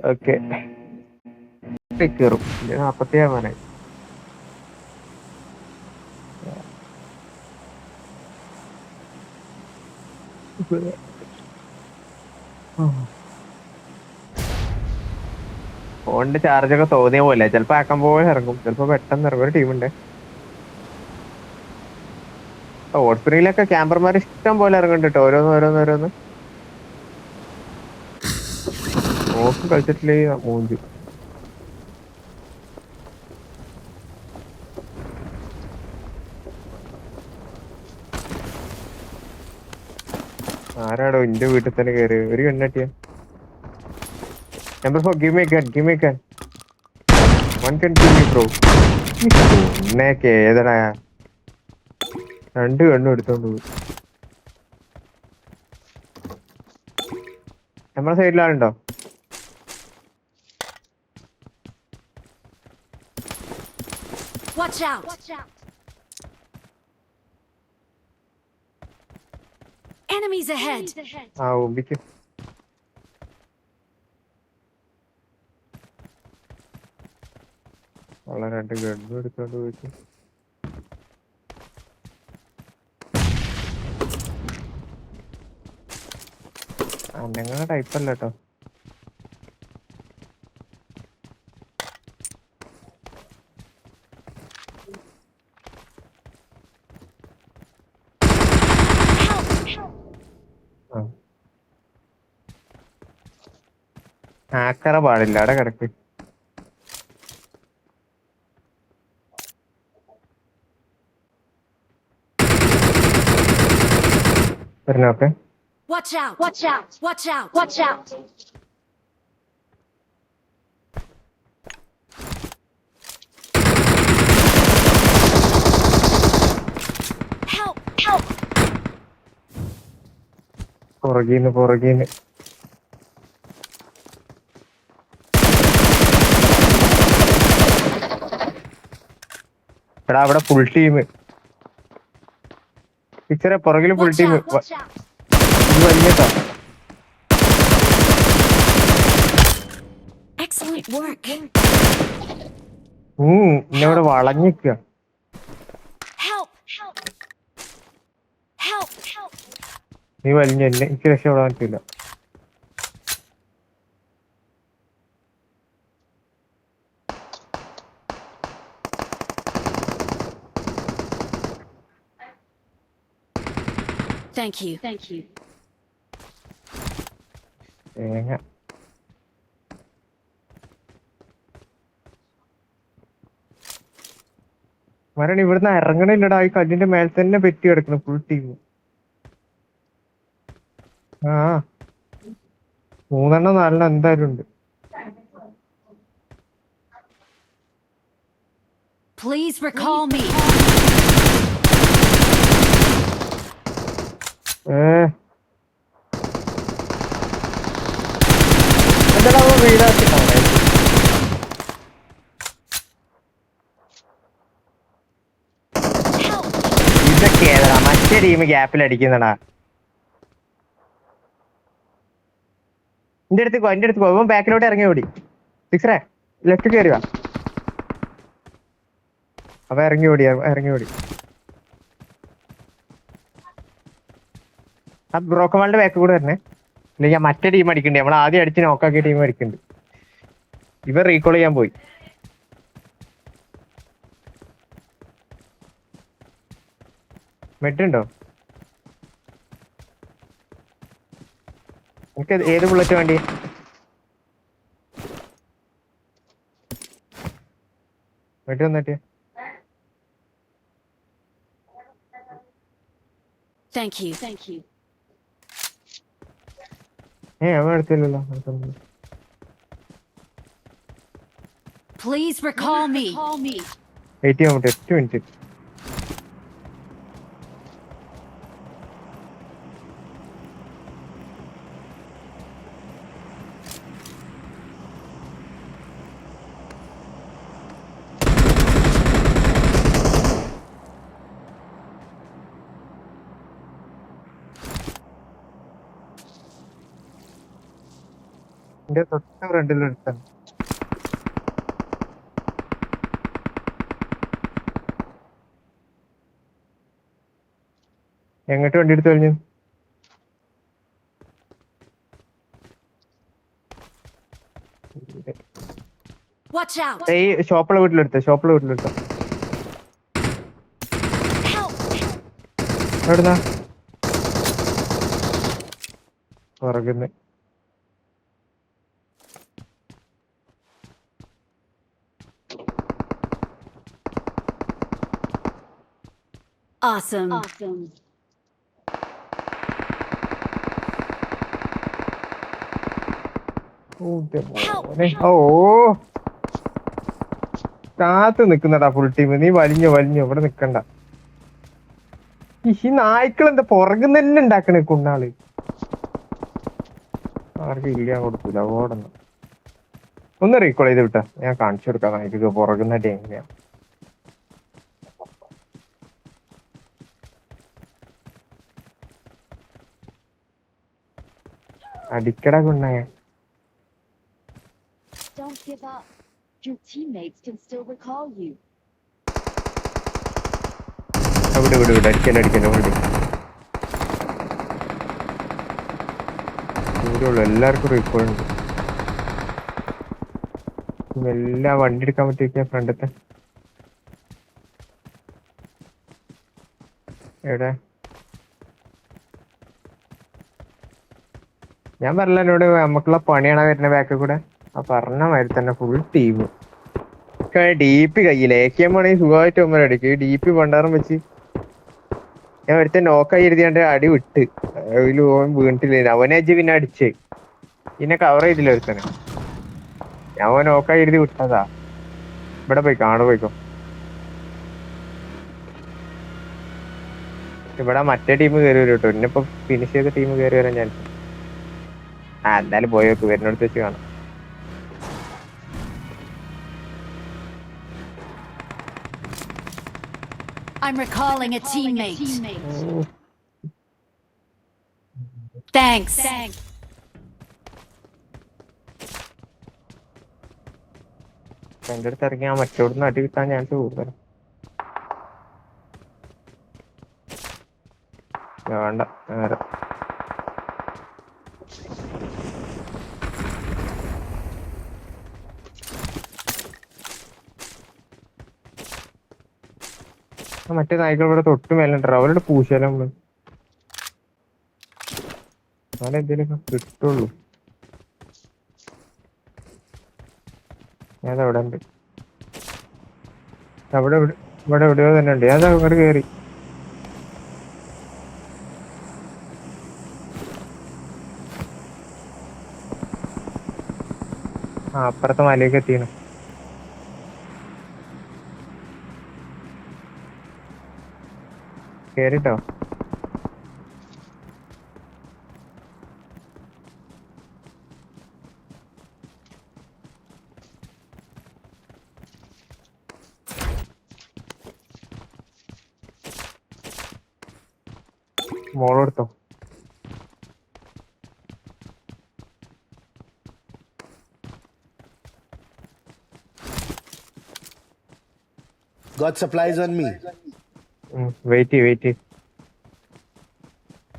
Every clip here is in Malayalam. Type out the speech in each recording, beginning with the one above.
ഓക്കെ. കയറും നാപ്പത്തി ഫോണിന്റെ ചാർജ് ഒക്കെ തോന്നിയ പോലെ. ചിലപ്പോ ആക്കാൻ പോലെ ഇറങ്ങും. ചിലപ്പോ പെട്ടെന്ന് ഇറങ്ങും. ഒരു ടീമുണ്ട് ഹോട്ട്സ്പ്രിങ്ങിലൊക്കെ ക്യാമ്പർമാർ ഇഷ്ടം പോലെ ഇറങ്ങുന്നുണ്ട് കേട്ടോ ഓരോന്ന് ഓരോന്ന് ഓരോന്ന്. നോക്ക് കളിച്ചിട്ടില്ലേ മോഞ്ചു ആരാടോ എന്റെ വീട്ടിൽ തന്നെ കയറി ഒരു കണ്ണട്ടിയ for give me gun give me gun one gun give me bro എന്നൊക്കെ ഏതടാ? രണ്ട് കണ്ണും എടുത്തോണ്ട് പോയി. നമ്മളെ സൈഡിലാണുണ്ടോ Watch out! Enemies ahead! ആ ഉമ്പിക്ക് വളരെ രണ്ട് ഗണ്ണും എടുത്തോണ്ട് പോയിട്ട് അന്നങ്ങളുടെ ടൈപ്പ് അല്ല കേട്ടോ കറ പാടില്ലാടെ കിടക്ക്. വരണോക്കെ പുറകീന്ന് പുറകീന്ന്. എടാ അവിടെ ഫുൾ ടീം പിക്ചറെ പുറകിൽ ഫുൾ ടീം വലിയട്ടോ ഇന്നവിടെ വളഞ്ഞിക്ക! നീ വലിഞ്ഞ എന്നെ. എനിക്ക് രക്ഷപ്പെടാൻ പറ്റില്ല Thank you. Thank you. തേങ്ങ മരണ ഇവിടുന്ന് ഇറങ്ങണില്ലടാ ഈ കല്ലിന്റെ മേലെ തന്നെ പെറ്റി കിടക്കണം ഫുൾ ടീം ആ മൂന്നെണ്ണം നാലെണ്ണം എന്തായാലും ഉണ്ട് Please recall me. ഏ എന്താടാ അവൻ വീടാക്കിട്ടാണ് Help! ഇതൊക്കെ ഏതാ മറ്റേ ടീം ഗ്യാപ്പിൽ അടിക്കുന്നടാ എന്റെ അടുത്ത് എന്റെ അടുത്ത് പോകും ബാക്കിലോട്ട് ഇറങ്ങി ഓടി. സിക്സറേ ലെഫ്റ്റ് കയറുക അപ്പൊ ഇറങ്ങി ഓടി ഇറങ്ങി ഓടി. ആ ബ്രോക്കമാളുടെ ബാക്ക് കൂടെ വരണേ. ഞാൻ മറ്റേ ടീം അടിക്കണ്ടേ? നമ്മൾ ആദ്യം അടിച്ച് നോക്കാക്കിയ ടീം അടിക്കുന്നുണ്ട് ഇവർ റീകോൾ ചെയ്യാൻ പോയി. മെഡുണ്ടോ എനിക്ക് ഏത് ബുള്ളറ്റ് വേണ്ടി? മെഡ് വന്നിട്ട്. Thank you thank you. ഏ അവൻ എടുത്തില്ലല്ലോ അടുത്തൊന്നും. Please recall me. Recall me. Wait minutes, പറ്റും എട്ട് എന്റെ തൊട്ട് ഫ്രണ്ടിലെടുത്താണ് എങ്ങോട്ട് വണ്ടി എടുത്തു കഴിഞ്ഞു! ഈ ഷോപ്പിലെ വീട്ടിലെടുത്ത ഷോപ്പിലെ വീട്ടിലെടുത്ത! എവിടുന്നാ? പുറകുന്ന്. Awesome. Awesome. ഓ, കാത്ത് നിക്കുന്നടാ ഫുൾ ടീം നീ വലിഞ്ഞ വലിഞ്ഞു. ഇവിടെ നിക്കണ്ട. ഈ നായ്ക്കൾ എന്താ പുറകുന്ന് തന്നെ ഉണ്ടാക്കണേ കുണ്ണാൾ ആർക്കും ഇല്ല കൊടുക്കൂല. ഓടണം. ഒന്ന് റീകോൾ ചെയ്ത് വിട്ടാ. ഞാൻ കാണിച്ചു കൊടുക്കാം. നായ്ക്കൊക്കെ പുറകുന്നടി എങ്ങനെയാ അടിക്കട കുണ്ണായ Don't give up. Your teammates can still recall you. അവിടെ ഇവിടെ ഇവിടെ അടിക്കല്ല ഇവിടെ ദൂരമുള്ളൂ എല്ലാവർക്കും റീകോൾ ഉണ്ട്. എല്ലാ വണ്ടി എടുക്കാൻ പറ്റിയ ഫ്രണ്ടത്തെ എവിടെ? ഞാൻ പറഞ്ഞ എന്നോട് നമുക്കുള്ള പണിയാണ് വരുന്ന ബാക്കിൽ കൂടെ? ആ പറഞ്ഞ മാതിരി തന്നെ ഫുൾ ടീം ഡി പി കയ്യിൽ എ കെ എം ആണെങ്കിൽ സുഖമായിട്ട് ഒന്നര അടിക്കും ഡി പി പണ്ടാറും വെച്ച് ഞാൻ ഒരുത്തെ നോക്കായി എഴുതിയാണ്ട് അടി വിട്ട്. അതിൽ ഓൻ വീണിട്ടില്ല? അവനെ അജി പിന്നെ അടിച്ച്. പിന്നെ കവർ ചെയ്തില്ല ഒരുത്തനെ? ഞാൻ അവൻ നോക്കായി എഴുതി വിട്ടതാ. ഇവിടെ പോയി കാണു പോയിക്കോ. ഇവിടെ മറ്റേ ടീം കയറി വരും കേട്ടോ. ഇന്നിപ്പോ ഫിനിഷ് ചെയ്ത ടീം കയറി വരാൻ ചാൻസ് ആ എന്തായാലും പോയി നോക്ക് വരുന്നിടത്ത് വെച്ച് കാണാം I'm recalling a teammate. teammate. Thanks. എന്റെ അടുത്ത് ഇറങ്ങി ആ മറ്റോടുന്ന് അടി കിട്ടാൻ ചാൻസ് കൂടുതൽ വേണ്ട നേരെ മറ്റേ നായ്ക്കൾ ഇവിടെ തൊട്ട് മേലുണ്ടോ അവരോട് പൂശാലോ നമ്മൾ. കിട്ടുള്ളൂ. ഞാൻ അവിടെ ഉണ്ട്. അവിടെ ഇവിടെ ഇവിടെ എവിടെയോ തന്നെ ഉണ്ട്. ഞാൻ അങ്ങോട്ട് കയറി ആ അപ്പുറത്തെ മലയൊക്കെ എത്തിയാണ് കേറിട്ടോ മോളെടുത്തോ Got supplies on me. Wait wait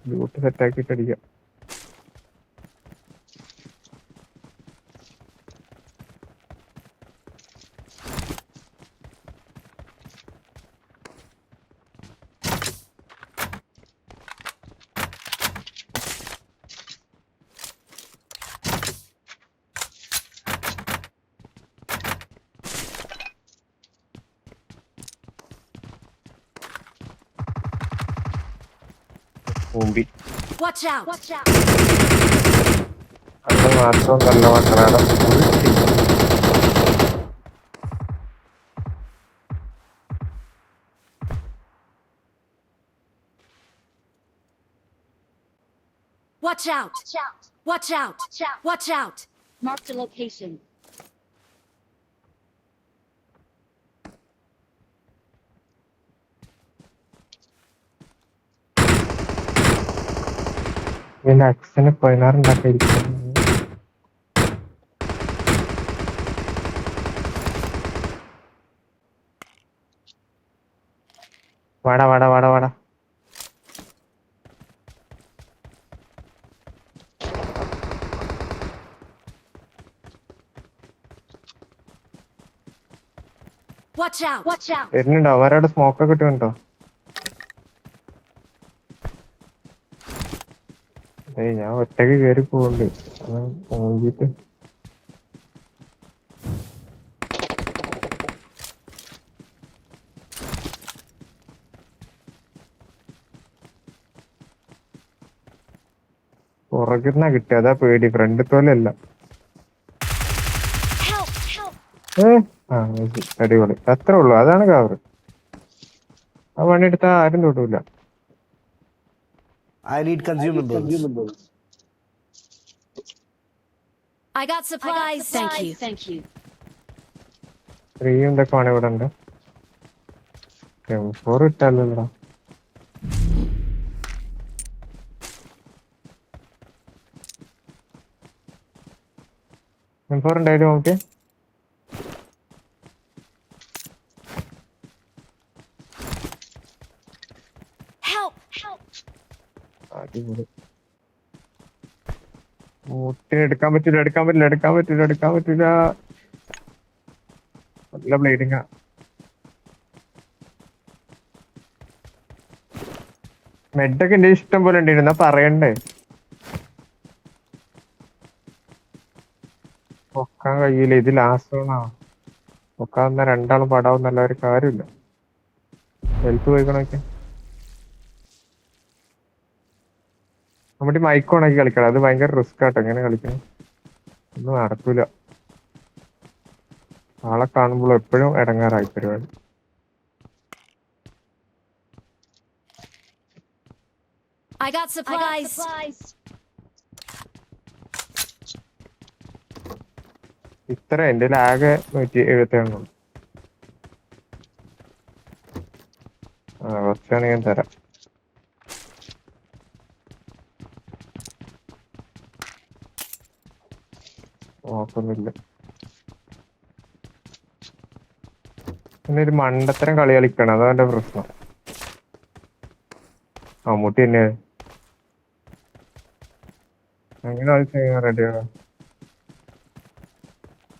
loot set ആക്കിയിട്ട് അടിക്കാം മുമ്പിൽ Watch out! Watch out! അത് മാത്രം നല്ല മക്കളാണ് Watch out! Watch out. Watch out! Watch out. Watch out! Marked a location. പിന്നെ അക്സിന് പതിനാറുണ്ടാക്കായിരിക്കും. വാടാ വാടാ വാടാ വാടാ. വരുന്നുണ്ടോ? അവരോട് സ്മോക്ക് ഒക്കെ കിട്ടുന്നുണ്ടോ ഏയ് ഞാൻ ഒറ്റയ്ക്ക് കേറി പോകണ്ട് നോക്കിട്ട് പുറകിന്നാ കിട്ടിയ? അതാ പേടി. ഫ്രണ്ട് തോലല്ല അടിപൊളി. അത്രേ ഉള്ളു. അതാണ് കവർ ആ വണ്ടി എടുത്താ ആരും തൊടൂല. I need consumables. I got supplies. Thank you. Thank you. ത്രീയും ഇതൊക്കെ ആണ് ഇവിടെ ഉണ്ട് ഫോർ ഇട്ടല്ലോ ഫോർ ഉണ്ടായിരുന്നു നമുക്ക് Help! Help! എടുക്കാൻ പറ്റില്ല എടുക്കാൻ പറ്റില്ല എടുക്കാൻ പറ്റില്ല എടുക്കാൻ പറ്റില്ല. നല്ല ബ്ലേഡിങ്ങാ മെഡൊക്കെ എന്റെ ഇഷ്ടം പോലെ ഉണ്ടായിരുന്നു പറയണ്ടേ? പൊക്കാൻ കഴിയില്ല ഇത് ലാസ്റ്റ് ആണോ പൊക്കാൻ വന്ന രണ്ടാളും പടാവുന്നല്ല ഒരു കാര്യമില്ല ഹെൽത്ത് പോയിക്കണൊക്കെ? നമ്മുടെ മൈക്ക് ഓണാക്കി കളിക്കണം. അത് ഭയങ്കര റിസ്ക് ആട്ടോ. എങ്ങനെ കളിക്കണം? ഒന്നും നടക്കൂല. ആളെ കാണുമ്പോൾ എപ്പോഴും ഇടങ്ങാറായി പരിപാടി. I got supplies. ഇത്ര എന്റെ ലാഗ് നൂറ്റി എഴുപത്തി ആ കുറച്ചാണ് ഞാൻ തരാം. നോക്കുന്നില്ല പിന്നെ ഒരു മണ്ടത്തരം കളി കളിക്കണം. അതാ എന്റെ പ്രശ്നം. മമ്മൂട്ടി തന്നെ. അങ്ങനെ കളിച്ച് റെഡിയാണ്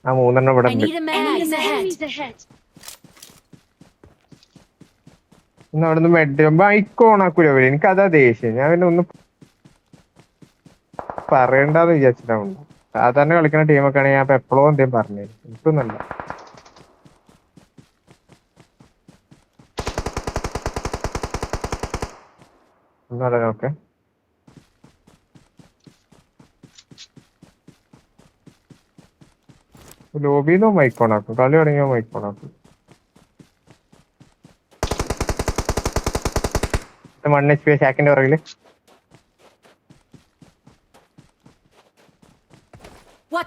ആ മൂന്നെണ്ണം ഇവിടെ ഇന്ന് അവിടെ നിന്ന് a man. Enemies ahead. Enemies ahead. ഇന്ന് അവിടുന്ന് മെഡ് ബൈക്ക് ഓണാക്കൂല അവർ. എനിക്ക് അതാ ദേഷ്യം. ഞാൻ പിന്നെ ഒന്ന് പറയണ്ടെന്ന് വിചാരിച്ചിട്ടാണ് സാധാരണ കളിക്കുന്ന ടീമൊക്കെ ആണെങ്കിൽ ഞാൻ എപ്പോഴും എന്തേലും പറഞ്ഞു എനിക്കൊന്നല്ല ഒന്നല്ല ലോബിയിൽ ലോബിന്ന് മൈക്ക് ഓണാക്കും കളി തുടങ്ങിയ മൈക്ക് ഓണാക്കും വൺ എച്ച് പി ഷാക്കിന്റെ പുറകിൽ.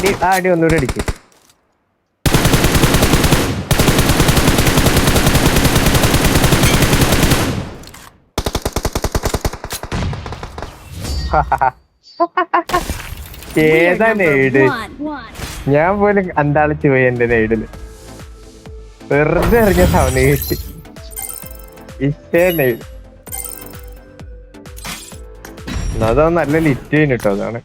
അടി ആ അടി ഒന്നുകൂടി അടിക്കും. ഏതാ നെയ്ഡ് ഞാൻ പോലും അന്താളിച്ചു പോയി എന്റെ നെയ്ഡിൽ വെറുതെ ഇറങ്ങിയ കേട്ടി. ഇഷ്ടേ നെയ്ഡ് അതാ നല്ല ലിറ്റ് കഴിഞ്ഞിട്ടോ കേട്ടോ അതാണ്.